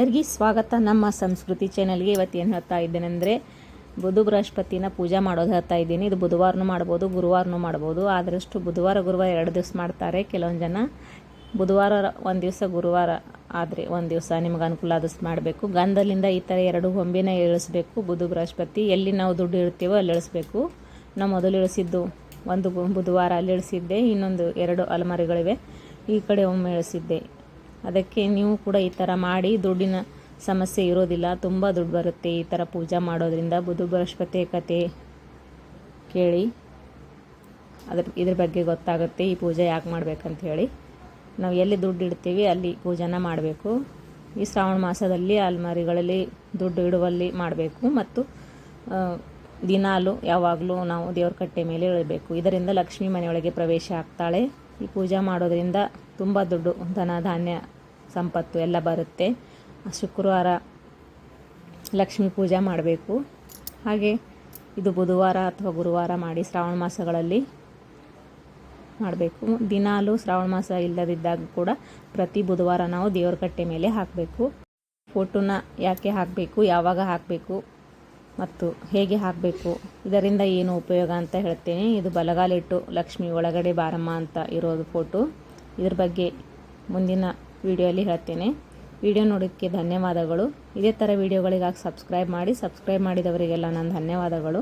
ಎಲ್ಲರಿಗೂ ಸ್ವಾಗತ. ನಮ್ಮ ಸಂಸ್ಕೃತಿ ಚಾನಲ್ಗೆ ಇವತ್ತು ಏನು ಹೇಳ್ತಾ ಇದ್ದೇನೆ ಅಂದರೆ, ಬುಧ ಬೃಹಸ್ಪತಿನ ಪೂಜೆ ಮಾಡೋದು ಹೇಳ್ತಾ ಇದ್ದೀನಿ. ಇದು ಬುಧವಾರನೂ ಮಾಡ್ಬೋದು, ಗುರುವಾರನೂ ಮಾಡ್ಬೋದು. ಆದರಷ್ಟು ಬುಧವಾರ, ಗುರುವಾರ ಎರಡು ದಿವಸ ಮಾಡ್ತಾರೆ ಕೆಲವೊಂದು ಜನ. ಬುಧವಾರ ಒಂದು ದಿವಸ, ಗುರುವಾರ ಆದರೆ ಒಂದು ದಿವಸ ನಿಮ್ಗೆ ಅನುಕೂಲ ಆದಷ್ಟು ಮಾಡಬೇಕು. ಗಂಧಲಿಂದ ಈ ಥರ ಎರಡು ಗೊಂಬೆನ ಇಳಿಸ್ಬೇಕು ಬುಧು ಬೃಹಸ್ಪತಿ. ಎಲ್ಲಿ ನಾವು ದುಡ್ಡು ಇಡ್ತೀವೋ ಅಲ್ಲಿ ಇಳಿಸ್ಬೇಕು ನಾವು ಮೊದಲು ಇಳಿಸಿದ್ದು ಒಂದು ಬುಧವಾರ ಅಲ್ಲಿ ಇಳಿಸಿದ್ದೆ ಇನ್ನೊಂದು ಎರಡು ಅಲಮಾರಿಗಳಿವೆ. ಈ ಕಡೆ ಒಮ್ಮೆ ಇಳಿಸಿದ್ದೆ ಅದಕ್ಕೆ ನೀವು ಕೂಡ ಈ ಥರ ಮಾಡಿ ದುಡ್ಡಿನ ಸಮಸ್ಯೆ ಇರೋದಿಲ್ಲ. ತುಂಬ ದುಡ್ಡು ಬರುತ್ತೆ ಈ ಥರ ಪೂಜೆ ಮಾಡೋದ್ರಿಂದ. ಬುದ್ಧ ಬೃಹಸ್ಪತಿ ಕತೆ ಕೇಳಿ. ಅದ್ರ, ಇದ್ರ ಬಗ್ಗೆ ಗೊತ್ತಾಗುತ್ತೆ. ಈ ಪೂಜೆ ಯಾಕೆ ಮಾಡ್ಬೇಕಂತ ಹೇಳಿ. ನಾವು ಎಲ್ಲಿ ದುಡ್ಡು ಇಡ್ತೀವಿ ಅಲ್ಲಿ ಪೂಜೆನ ಮಾಡಬೇಕು. ಈ ಶ್ರಾವಣ ಮಾಸದಲ್ಲಿ ಅಲ್ಮಾರಿಗಳಲ್ಲಿ ದುಡ್ಡು ಇಡುವಲ್ಲಿ ಮಾಡಬೇಕು. ಮತ್ತು ದಿನಾಲು ಯಾವಾಗಲೂ ನಾವು ದೇವ್ರ ಕಟ್ಟೆ ಮೇಲೆ ಇಳಬೇಕು. ಇದರಿಂದ ಲಕ್ಷ್ಮೀ ಮನೆಯೊಳಗೆ ಪ್ರವೇಶ ಆಗ್ತಾಳೆ. ಈ ಪೂಜೆ ಮಾಡೋದರಿಂದ ತುಂಬ ದುಡ್ಡು ಧನ ಧಾನ್ಯ ಸಂಪತ್ತು ಎಲ್ಲ ಬರುತ್ತೆ. ಶುಕ್ರವಾರ ಲಕ್ಷ್ಮೀ ಪೂಜೆ ಮಾಡಬೇಕು. ಹಾಗೆ ಇದು ಬುಧವಾರ ಅಥವಾ ಗುರುವಾರ ಮಾಡಿ ಶ್ರಾವಣ ಮಾಸಗಳಲ್ಲಿ ಮಾಡಬೇಕು. ದಿನಾಲು ಶ್ರಾವಣ ಮಾಸ ಇಲ್ಲದಿದ್ದಾಗ ಕೂಡ ಪ್ರತಿ ಬುಧವಾರ ನಾವು ದೇವ್ರ ಕಟ್ಟೆ ಮೇಲೆ ಹಾಕಬೇಕು. ಫೋಟೋನ ಯಾಕೆ ಹಾಕಬೇಕು, ಯಾವಾಗ ಹಾಕಬೇಕು ಮತ್ತು ಹೇಗೆ ಹಾಕಬೇಕು, ಇದರಿಂದ ಏನು ಉಪಯೋಗ ಅಂತ ಹೇಳ್ತೇನೆ. ಇದು ಬಲಗಾಲಿಟ್ಟು ಲಕ್ಷ್ಮಿ ಒಳಗಡೆ ಬಾರಮ್ಮ ಅಂತ ಇರೋದು ಫೋಟೋ. ಇದ್ರ ಬಗ್ಗೆ ಮುಂದಿನ ವಿಡಿಯೋಲಿ ಹೇಳ್ತೇನೆ. ವಿಡಿಯೋ ನೋಡೋಕ್ಕೆ ಧನ್ಯವಾದಗಳು. ಇದೇ ಥರ ವಿಡಿಯೋಗಳಿಗಾಗಿ ಸಬ್ಸ್ಕ್ರೈಬ್ ಮಾಡಿ ಸಬ್ಸ್ಕ್ರೈಬ್ ಮಾಡಿದವರಿಗೆಲ್ಲ ನನ್ನ ಧನ್ಯವಾದಗಳು.